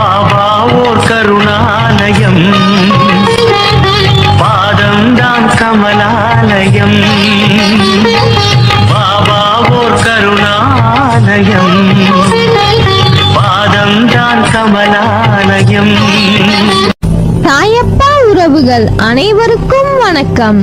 பாபா ஓர் கருணாலயம். பாதம்தான் கமலாலயம். பாபா ஓர் கருணாலயம். பாதம்தான் கமலாலயம். தாயப்பா உறவுகள் அனைவருக்கும் வணக்கம்.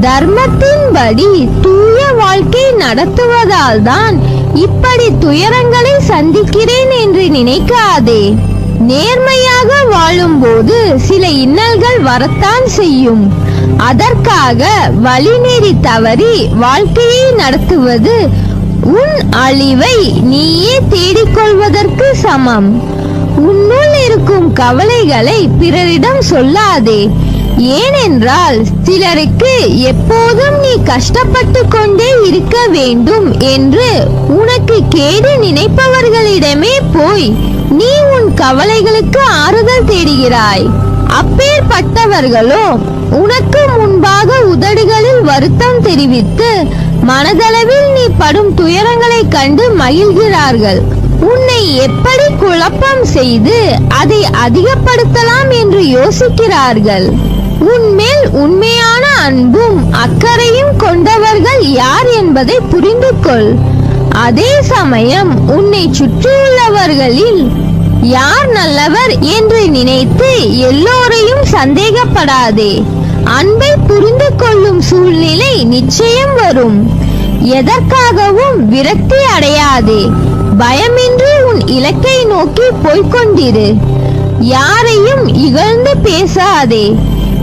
தர்மத்தின்படி தூய வாழ்க்கை நடத்துவதால் தான் இப்படி துயரங்களை சந்திக்கிறேன் என்று நினைக்காதே. நேர்மையாக வாழும்போது சில இன்னல்கள் வரத்தான் செய்யும். அதற்காக வழிநெறி தவறி வாழ்க்கையை நடத்துவது உன் அழிவை நீயே தேடிக்கொள்வதற்கு சமம். உன்னுள் இருக்கும் கவலைகளை பிறரிடம் சொல்லாதே. ஏனென்றால் சிலருக்கு எப்போதும் நீ கஷ்டப்பட்டு கொண்டே இருக்க வேண்டும் என்று உனக்கு கேடு நினைப்பவர்களிடமே போய் நீ உன் கவலைகளுக்கு ஆறுதல் தேடுகிறாய். அப்பேற்பட்டவர்களோ உனக்கு முன்பாக உதடுகளில் வருத்தம் தெரிவித்து மனதளவில் நீ படும் துயரங்களைக் கண்டு மகிழ்கிறார்கள். உன்னை எப்படி குழப்பம் செய்து அதை அதிகப்படுத்தலாம் என்று யோசிக்கிறார்கள். உன்மேல் உண்மையான அன்பும் அக்கறையும் கொண்டவர்கள் யார் என்பதை புரிந்து கொள் அதே சமயம் உன்னை சுற்றியுள்ளவர்களில் யார் நல்லவர் என்று நினைத்து எல்லோரையும் சந்தேகப்படாதே. அன்பை புரிந்து கொள்ளும் சூழ்நிலை நிச்சயம் வரும். எதற்காகவும் விரக்தி அடையாதே. பயமின்றி உன் இலக்கை நோக்கி போய்கொண்டிரு யாரையும் இகழ்ந்து பேசாதே.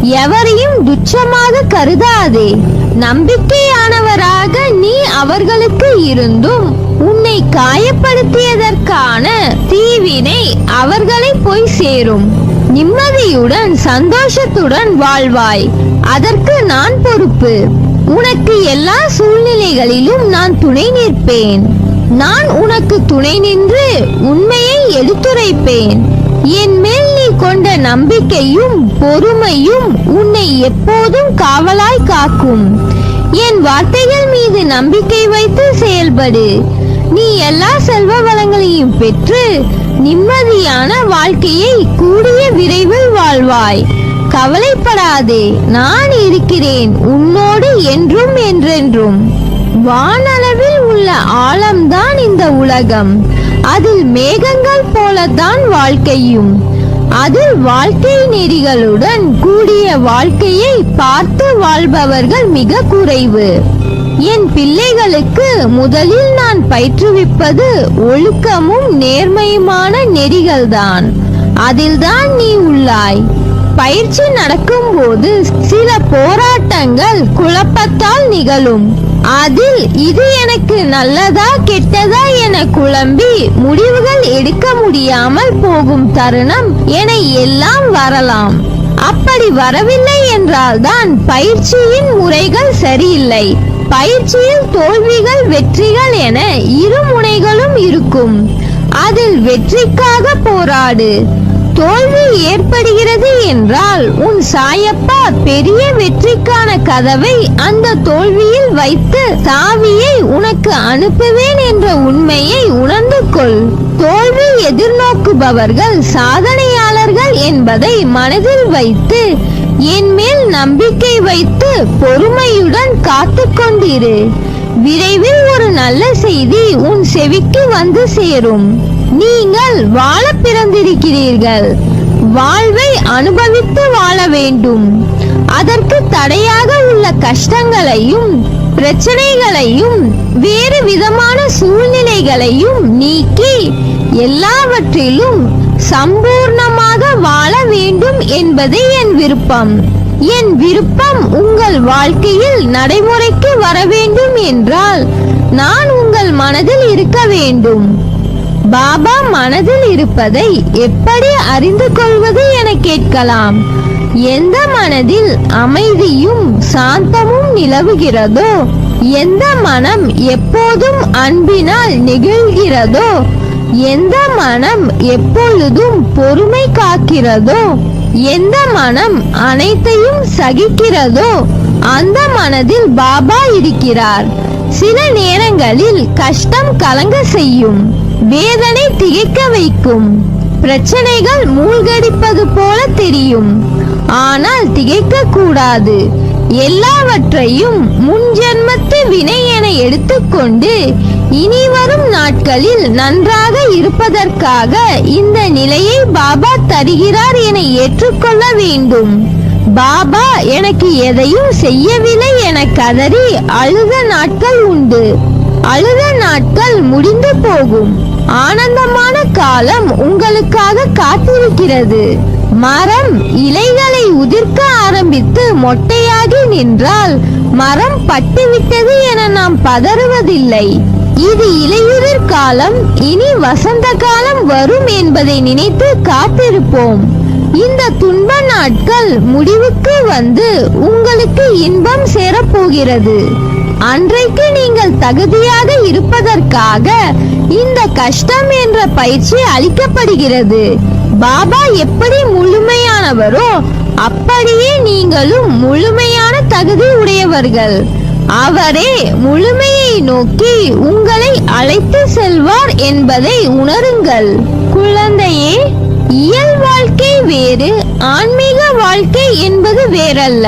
எவரையும் துச்சமாக கருதாதே. நம்பிக்கையானவராக நீ அவர்களுக்கு இருந்தும் உன்னை காயப்படுத்தியதற்கான தீவினை அவர்களை போய் சேரும். நிம்மதியுடன் சந்தோஷத்துடன் வாழ்வாய். அதற்கு நான் பொறுப்பு. உனக்கு எல்லா சூழ்நிலைகளிலும் நான் துணை நிற்பேன். நான் உனக்கு துணை நின்று உண்மையை எடுத்துரைப்பேன். என் மேல் கொண்ட நம்பிக்கையும் பொறுமையும் உன்னை எப்போதும் காவலாய் காக்கும். என் வார்த்தைகள் மீது நம்பிக்கை வைத்து செயல்படு. நீ எல்லா செல்வ வளங்களையும் பெற்று நிம்மதியான வாழ்க்கையை கூடிய விரைவில் வாழ்வாய். கவலைப்படாதே நான் இருக்கிறேன் உன்னோடு என்றும் என்றென்றும். வானளவில் உள்ள ஆழம்தான் இந்த உலகம். அதில் மேகங்கள் போலத்தான் வாழ்க்கையும். அதில் வாழ்க்கை நெறிகளுடன் கூடிய வாழ்க்கையை பார்த்து வாழ்பவர்கள் மிக குறைவு. என் பிள்ளைகளுக்கு முதலில் நான் பயிற்றுவிப்பது ஒழுக்கமும் நேர்மையுமான நெறிகள்தான். அதில்தான் நீ உள்ளாய். பயிற்சி நடக்கும்போது சில போராட்டங்கள் குழப்பத்தால் நிகழும். அதில் இது எனக்கு நல்லதா கெட்டதா என குழம்பி முடிவுகள் எடுக்க முடியாமல் போகும் தருணம் என எல்லாம் வரலாம். அப்படி வரவில்லை என்றால்தான் பயிற்சியின் முறைகள் சரியில்லை. பயிற்சியில் தோல்விகள் வெற்றிகள் என இரு முனைகளும் இருக்கும். அதில் வெற்றிக்காக போராடு. தோல்வி ஏற்படுகிறது என்றால் உன் சாயப்பா பெரிய வெற்றிக்கான கதவை அந்த தோல்வியில் வைத்து சாவியை உனக்கு அனுப்புவேன் என்ற உண்மையை உணர்ந்து கொள். தோல்வி எதிர்நோக்குபவர்கள் சாதனையாளர்கள் என்பதை மனதில் வைத்து என் மேல் நம்பிக்கை வைத்து பொறுமையுடன் காத்து கொண்டிரு. விரைவில் ஒரு நல்ல செய்தி உன் செவிக்கு வந்து சேரும். நீங்கள் வாழ பிறந்திருக்கிறீர்கள். வாழ்வை அனுபவித்து வாழ வேண்டும். அதற்கு தடையாக உள்ள கஷ்டங்களையும் பிரச்சனைகளையும் வேறு விதமான சூழ்நிலைகளையும் நீக்கி எல்லாவற்றிலும் சம்பூர்ணமாக வாழ வேண்டும் என்பதே என் விருப்பம். என் விருப்பம் உங்கள் வாழ்க்கையில் நடைமுறைக்கு வர வேண்டும் என்றால் நான் உங்கள் மனதில் இருக்க வேண்டும். பாபா மனதில் இருப்பதை எப்படி அறிந்து கொள்வது என கேட்கலாம். எந்த மனதில் அமைதியும் சாந்தமும் நிலவுகிறதோ எந்த மனம் எப்போதும் அன்பினால் நெகிழ்கிறதோ எந்த மனம் எப்பொழுதும் பொறுமை காக்கிறதோ எந்த மனம் அனைத்தையும் சகிக்கிறதோ அந்த மனதில் பாபா இருக்கிறார். சில நேரங்களில் கஷ்டம் கலங்க செய்யும். வேதனை திகைக்க வைக்கும். பிரச்சனைகள் மூழ்கடிப்பது போல தெரியும். ஆனால் திகைக்க கூடாது. எல்லாவற்றையும் முன் ஜென்மத்து வினை என எடுத்துக்கொண்டு இனி வரும் நாட்களில் நன்றாக இருப்பதற்காக இந்த நிலையை பாபா தருகிறார் என ஏற்றுக்கொள்ள வேண்டும். பாபா எனக்கு எதையும் செய்யவில்லை என கதறி அழுத நாட்கள் உண்டு. அழுத நாட்கள் முடிந்து போகும். ஆனந்தமான காலம் உங்களுக்காக காத்திருக்கிறது. மரம் இலைகளை உதிர்க்க ஆரம்பித்து மொட்டையாகி நின்றால் மரம் பட்டுவிட்டது என நாம் பதறுவதில்லை. இது இலையுதிர் காலம் இனி வசந்த காலம் வரும் என்பதை நினைத்து காத்திருப்போம். இந்த துன்ப நாட்கள் முடிவுக்கு வந்து உங்களுக்கு இன்பம் சேரப்போகிறது. அன்றைக்கு தகுதியாக இருப்பதற்காக இந்த கஷ்டம் என்ற பயிற்சி அளிக்கப்படுகிறது. பாபா எப்படி முழுமையானவரோ அப்படியே நீங்களும் முழுமையான தகுதி உடையவர்கள். அவரே முழுமையை நோக்கி உங்களை அழைத்து செல்வார் என்பதை உணருங்கள். குழந்தையே இயல் வாழ்க்கை வேறு ஆன்மீக வாழ்க்கை என்பது வேறல்ல.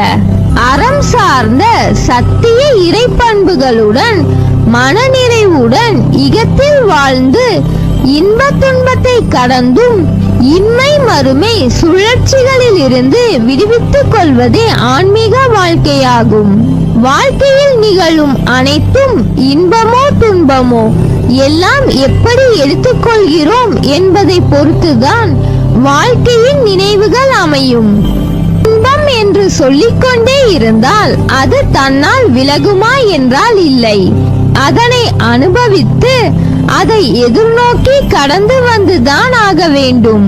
அறம் சார்ந்த சத்திய இறைப்பண்புகளுடன் மனநிறைவுடன் இகத்தில் வாழ்ந்து இன்பத் துன்பத்தை கடந்தும் இன்மை மறுமை சுழற்சிகளில் இருந்து விடுவித்துக் கொள்வதே ஆன்மீக வாழ்க்கையாகும். வாழ்க்கையில் நிகழும் அனைத்தும் இன்பமோ துன்பமோ எல்லாம் எப்படி எடுத்துக்கொள்கிறோம் என்பதை பொறுத்துதான் வாழ்க்கையின் நினைவுகள் அமையும். என்று சொல்லிக்கொண்டே இருந்தால் அது தன்னால் விலகுமா என்றால் இல்லை. அதனை அனுபவித்து அதை எதிர்நோக்கி கடந்து வந்துதான் ஆக வேண்டும்.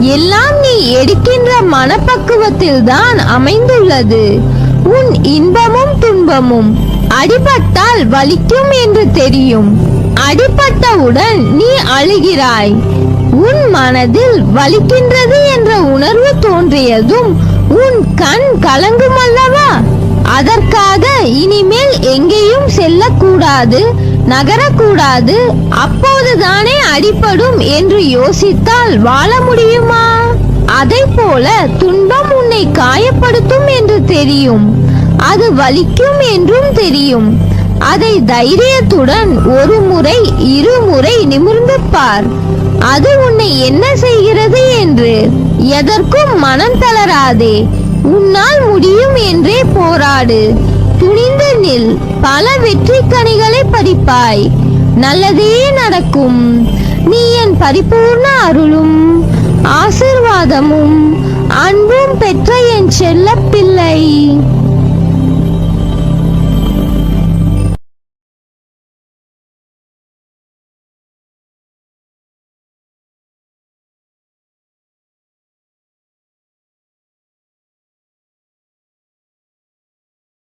எல்லாம் நீ எடுக்கின்ற மனப்பக்குவத்தில் தான் அமைந்துள்ளது. உன் இன்பமும் துன்பமும் அடிபட்டால் வலிக்கும் என்று தெரியும். அடிபட்டவுடன் நீ அழுகிறாய். உன் மனதில் வலிக்கின்றது என்ற உணர்வு தோன்றியதும் உன் கண் கலங்கும் அல்லவா? அதற்காக இனிமேல் எங்கேயும் செல்லக்கூடாது நகரக்கூடாது அப்போதுதானே அடிபடும் என்று யோசித்தால் வாழ முடியுமா? அதை போல துன்பம் உன்னை காயப்படுத்தும் என்று தெரியும். அது வலிக்கும் என்றும் தெரியும். அதை தைரியத்துடன் ஒரு முறை இருமுறை நிமிர்ந்து பார். அது உன்னை என்ன செய்கிறது என்று? எதற்கும் மனம் தளராதே. உன்னால் முடியும் என்றே போராடு. துணிந்து நில் பல வெற்றி கனிகளை பறிப்பாய். நல்லதே நடக்கும். நீ என் பரிபூர்ண அருளும் ஆசிர்வாதமும் அன்பும் பெற்ற என் செல்ல பிள்ளை